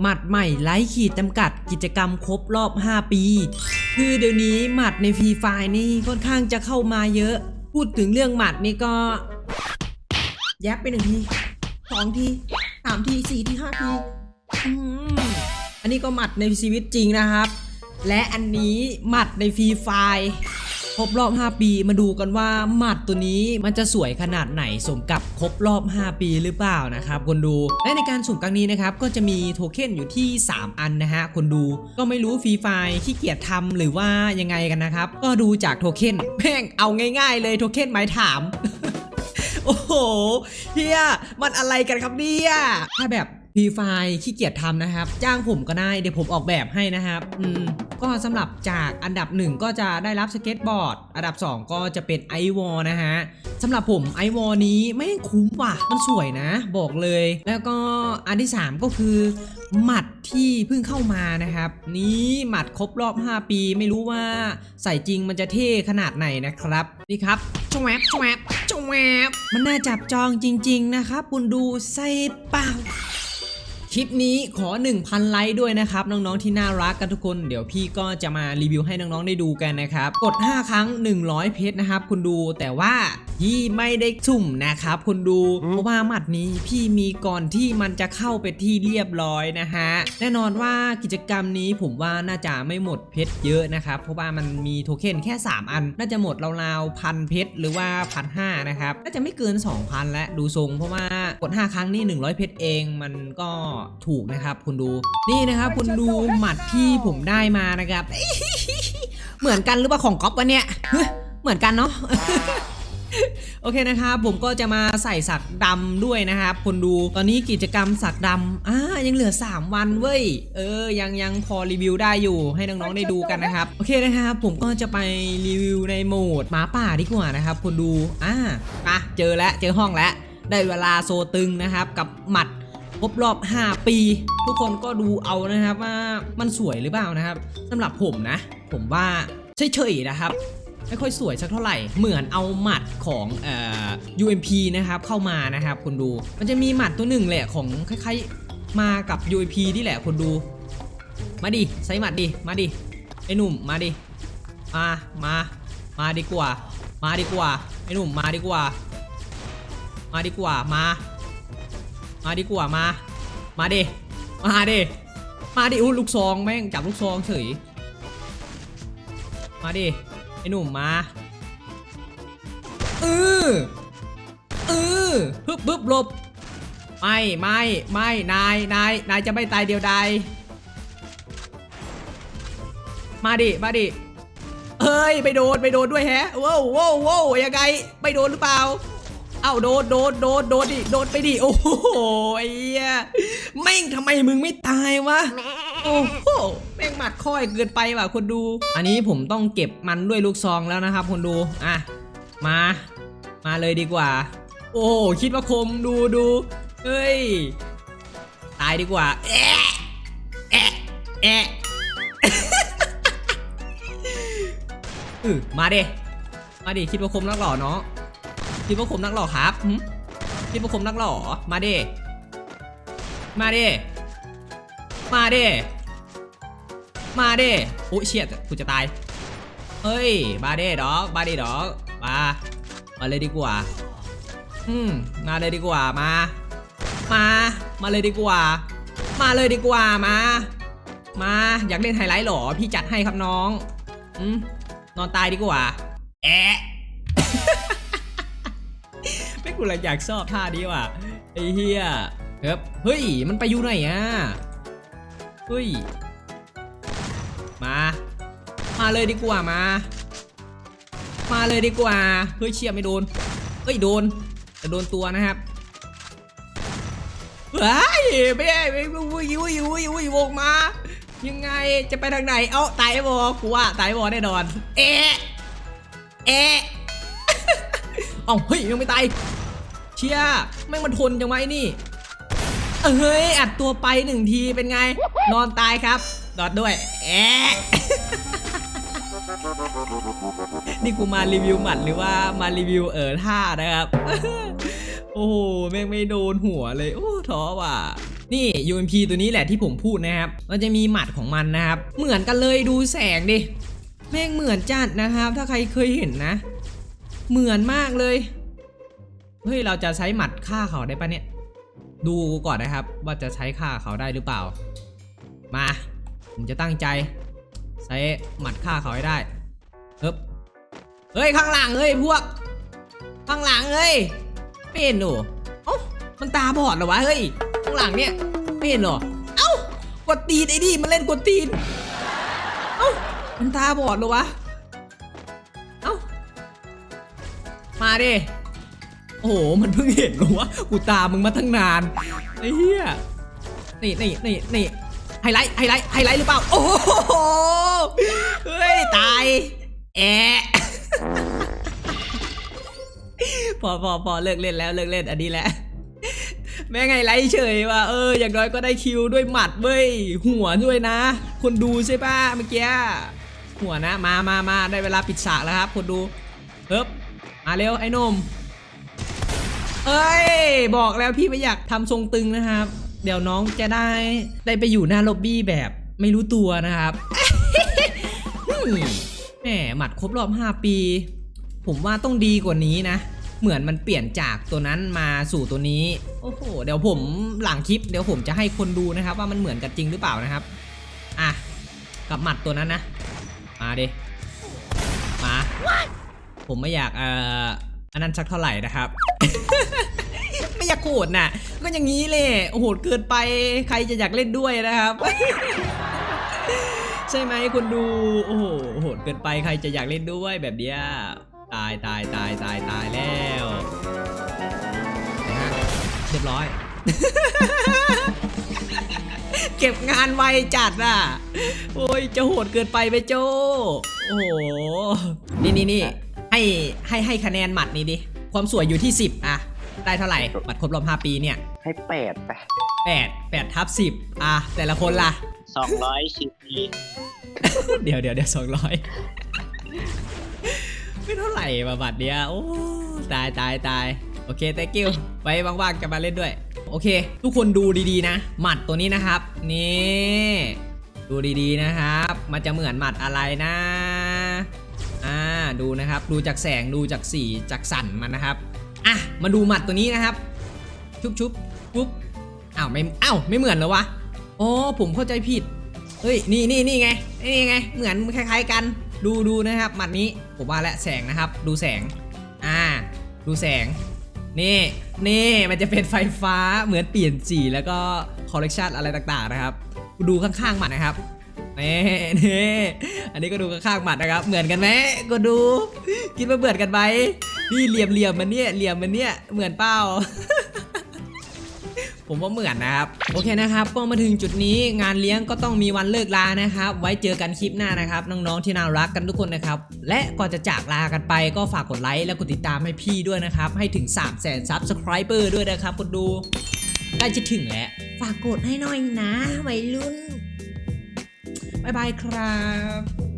หมัดใหม่ไร้ขีดจำกัดกิจกรรมครบรอบ 5 ปี คือเดี๋ยวนี้หมัดในฟรีไฟนี่ค่อนข้างจะเข้ามาเยอะ พูดถึงเรื่องหมัดนี่ก็ แยบไปหนึ่งทีสองทีสามทีสี่ทีห้าทีอันนี้ก็หมัดในชีวิตจริงนะครับ และอันนี้หมัดในฟรีไฟล์ รบรอบ 5 ปี มาดูกันว่าหมัดตัวนี้มันจะสวยขนาดไหนสมกับครบรอบ 5 ปีหรือเปล่านะครับคนดูและในการสุ่มครั้งนี้นะครับก็จะมีโทเค็นอยู่ที่ 3 อันนะฮะคนดูก็ไม่รู้ฟรีไฟขี้เกียจทำหรือว่ายังไงกันนะครับ ก็ดูจากโทเค็นแม่งเอาง่าย ๆ เลยโทเค็นหมายถาม โอ้โหเฮียมันอะไรกันครับเนี่ยถ้าแบบ ฟรีไฟล์ขี้เกียจทำนะครับ จ้างผมก็ได้เดี๋ยวผมออกแบบให้นะครับอืมก็สำหรับจากอันดับ 1 ก็จะได้รับสเก็ตบอร์ด อันดับ 2 ก็จะเป็นไอวอลนะฮะสำหรับผมไอวอลนี้ไม่คุ้มว่ะ มันสวยนะ บอกเลย แล้วก็อันที่ 3 ก็คือหมัดที่เพิ่งเข้ามานะครับ นี้หมัดครบรอบ 5 ปีไม่รู้ว่าใส่จริงมันจะเท่ขนาดไหนนะครับ นี่ครับจวบจวบจวบมันน่าจับจองจริง ๆ นะครับ คุณดูใส่เปล่า คลิปนี้ขอ 1,000 ไลค์ด้วยนะครับ น้องๆที่น่ารักกันทุกคน เดี๋ยวพี่ก็จะมารีวิวให้น้องๆได้ดูกันนะครับ กด 5 ครั้ง 100 เพชรนะครับคุณดูแต่ว่า พี่ไม่ได้สุ่มนะครับคุณดูเพราะว่าหมัดนี้พี่มีก่อนที่มันจะเข้าไปที่เรียบร้อยนะฮะแน่นอนว่ากิจกรรมนี้ผมว่าน่าจะไม่หมดเพชรเยอะนะครับเพราะว่ามันมีโทเค็นแค่ 3 อัน น่าจะหมดราวๆพันเพชรหรือว่าพันห้านะครับน่าจะไม่เกิน 2,000 และดูทรง เพราะว่ากด 5 ครั้งนี่ 100 เพชรเองมันก็ถูกนะครับคุณดูนี่นะครับคุณดูหมัดที่ผมได้มานะครับเหมือนกันหรือเปล่าของก๊อฟวะเนี่ยเฮ้ยเหมือนกันเนาะ โอเคนะครับผมก็จะมาใส่สักดำด้วยนะครับคนดูตอนนี้กิจกรรมสักดำอ่ายังเหลือ 3 วันเว้ยเออยังยังพอรีวิวได้อยู่ให้น้องๆได้ดูกันนะครับโอเคนะครับผมก็จะไปรีวิวในโหมดหมาป่าดีกว่านะครับคนดูอ่ามาเจอแล้วเจอห้องแล้วได้เวลาโซตึงนะครับกับหมัดครบรอบ 5 ปี ทุกคนก็ดูเอานะครับว่ามันสวยหรือเปล่านะครับสำหรับผมนะ ผมว่าเฉยๆนะครับ ไม่ค่อยสวยสักเท่าไหร่ เหมือนเอาหมัดของเอ่อ UMP นะครับเข้ามานะครับคนดู มันจะมีหมัดตัวหนึ่งแหละของคล้ายๆ มากับ UMP นี่แหละคนดู มาดิใส่หมัดดิ มาดิไอ้หนุ่มมาดิ มา มา มาดีกว่า มาดีกว่าไอ้หนุ่มมาดีกว่า มาดีกว่ามา มาดีกว่ามา มาดิ มาดิ มาดิอู้ลูกซองแม่งจับลูกซองเฉย มาดิ ไอ้หนุ่มมาเออเออฮึบฮึบหลบ ไม่ไม่ไม่นายนายนายจะไม่ตายเดียวใดมาดิมาดิเฮ้ยไปโดนไปโดนด้วยแฮะว้าวว้าวว้าวยังไงไปโดนหรือเปล่าเอ้าโดนโดนโดนโดนดิโดนไปดิโอ้โหไอ้เหี้ยแม่งทำไมมึงไม่ตายวะ โอ้โหแม่งหมัดค่อยเกินไปว่ะคนดู อันนี้ผมต้องเก็บมันด้วยลูกซองแล้วนะครับ คนดูอะมา มาเลยดีกว่า โอ้คิดว่าคมดูดูเฮ้ยตายดีกว่าแอะแอะแอะเออมาเดมาดิคิดว่าคมนักหล่อเนาะคิดว่าคมนักหล่อครับคิดว่าคมนักหล่อมาเดมาเด มาเด้มาเด้โอ้ยเชียกูจะตาย เฮ้ย มาเด้ดอกมาเด้ดอกมา มาเลยดีกว่า อืม มาเลยดีกว่า มา มา มาเลยดีกว่า มาเลยดีกว่า มา มา อยากเล่นไฮไลท์หรอ พี่จัดให้ครับน้อง อืม นอนตายดีกว่า แอะไม่กูเลยอยากชอบท่านี้ว่ะ ไอ้เฮียเฮ้ยเฮ้ย มันไปอยู่ไหนอะ เฮ้ย มา มาเลยดีกว่ามา มาเลยดีกว่า เฮ้ยเชียไม่โดน เฮ้ยโดน แต่โดนตัวนะครับเฮ้ยไม่ได้ไม่ไม่วุ้ยวุ้ยวุ้ยวุ้ยวงมา ยังไงจะไปทางไหน เอ้าตายบอกูว่าตายบอแน่นอน เอะเอะเอ้าเฮ้ยยังไม่ตาย เชียแม่งมันทนจังไว้นี่ เฮ้ยอัดตัวไปหนึ่งทีเป็นไง นอนตายครับดอดด้วยแอะนี่กูมารีวิวหมัดหรือว่ามารีวิวเออท่านะครับ โอ้โหแม่งไม่โดนหัวเลย โอ้ท้อว่ะนี่ UMP ตัวนี้แหละที่ผมพูดนะครับ มันจะมีหมัดของมันนะครับ เหมือนกันเลยดูแสงดิ แม่งเหมือนจัดนะครับ ถ้าใครเคยเห็นนะ เหมือนมากเลย เฮ้ย เราจะใช้หมัดฆ่าเขาได้ปะเนี่ย ดูก่อนนะครับ ว่าจะใช้ฆ่าเขาได้หรือเปล่า มา ผมจะตั้งใจ ใช้หมัดฆ่าเขาให้ได้เฮ้ยเฮ้ยข้างหลังเฮ้ยพวก ข้างหลังเฮ้ยไม่เห็นหนูเอ้ามันตาบอดเหรอวะเฮ้ยข้างหลังเนี่ยไม่เห็นหรอเอ้ากดตีนไอ้ดิมันเล่นกดตีนเอ้ามันตาบอดเหรอวะเอ้ามาดิ โอ้โห มันเพิ่งเห็นหรอวะกูตามมึงมาตั้งนานไอ้เหี้ยนี่นี่นี่นี่ไฮไลท์ไฮไลท์ไฮไลท์หรือเปล่า โอ้โหเฮ้ย ตายแอะพอพอพอเลิกเล่นแล้วเลิกเล่นอันนี้แหละแม่งไงไลท์เฉยว่ะเอออย่างน้อยก็ได้คิวด้วยหมัดเว้ยหัวด้วยนะ คนดูใช่ป่ะเมื่อกี้หัวนะมามามาได้เวลาปิดฉากแล้วครับ คนดูเฮ้บมาเร็วไอ้นม เอ้ย บอกแล้วพี่ไม่อยากทำทรงตึงนะครับ เดี๋ยวน้องจะได้ได้ไปอยู่หน้าล็อบบี้แบบไม่รู้ตัวนะครับแหมหมัดครบรอบ 5 ปี ผมว่าต้องดีกว่านี้นะ เหมือนมันเปลี่ยนจากตัวนั้นมาสู่ตัวนี้ โอ้โห เดี๋ยวผมหลังคลิป เดี๋ยวผมจะให้คนดูนะครับ ว่ามันเหมือนกันจริงหรือเปล่านะครับ อะ กับหมัดตัวนั้นนะ มาดิ มา ผมไม่อยากเอ่อ อันนั้นสักเท่าไหร่นะครับ ไม่อยากโหดน่ะก็อย่างนี้เลยโอ้โหเกินไปใครจะอยากเล่นด้วยนะครับ ใช่ไหมคุณดูโอ้โหโหดเกินไปใครจะอยากเล่นด้วยแบบเนี้ยตายตายตายตายตายแล้วเรียบร้อย เก็บงานไวจัดอะ โอ้ยจะโหดเกินไปไหมโจ โอ้โห นี่นี่นี่ ให้ให้ให้คะแนนหมัดนี้ดิ ความสวยอยู่ที่ 10 อะ ได้เท่าไหร่ หมัดครบรอบ5ปีเนี่ย ให้แปดไป8 8ทับ10 อะ แต่ละคนล่ะ สองร้อยชิ้นนี้เดี๋ยวเดี๋ยวเดี๋ยวสองร้อยไม่เท่าไหร่มาบัตรเดียวโอ้ตายตายตายโอเค thank you ไว้ว่างๆจะมาเล่นด้วย โอเค ทุกคนดูดีๆนะ หมัดตัวนี้นะครับ นี่ ดูดีๆนะครับ มันจะเหมือนหมัดอะไรนะ อ่าดูนะครับดูจากแสงดูจากสีจากสันมันนะครับอะมาดูหมัดตัวนี้นะครับ ชุบชุบปุ๊บอ้าวไม่อ้าวไม่เหมือนเหรอวะอ๋อผมเข้าใจผิดเฮ้ยนี่นี่นี่ไงนี่ไงเหมือนคล้าย ๆ กัน ดูดูนะครับหมัดนี้ผมว่าและแสงนะครับ ดูแสงอ่าดูแสงนี่นี่มันจะเป็นไฟฟ้าเหมือนเปลี่ยนสีแล้วก็คอลเลกชันอะไรต่างๆนะครับ ดูข้างๆหมัดนะครับ นี่นี่อันนี้ก็ดูข้างหมัดนะครับ เหมือนกันไหมก็ดู คิดว่าเหมือนกันไหมนี่เหลี่ยมเหลี่ยมมันเนี่ยเหลี่ยมมันเนี่ยเหมือนเป้าผมว่าเหมือนนะครับ โอเคนะครับ ก็มาถึงจุดนี้งานเลี้ยงก็ต้องมีวันเลิกลานะครับ ไว้เจอกันคลิปหน้านะครับ น้องๆที่น่ารักกันทุกคนนะครับ และก่อนจะจากลากันไปก็ฝากกดไลค์และกดติดตามให้พี่ด้วยนะครับ ให้ถึง 3 0 0 0 0 0 subscriber ด้วยนะครับคนดูใกล้จะถึงแล้วฝากกดให้หน่อยนะวัยรุ่น บ๊ายบายครับ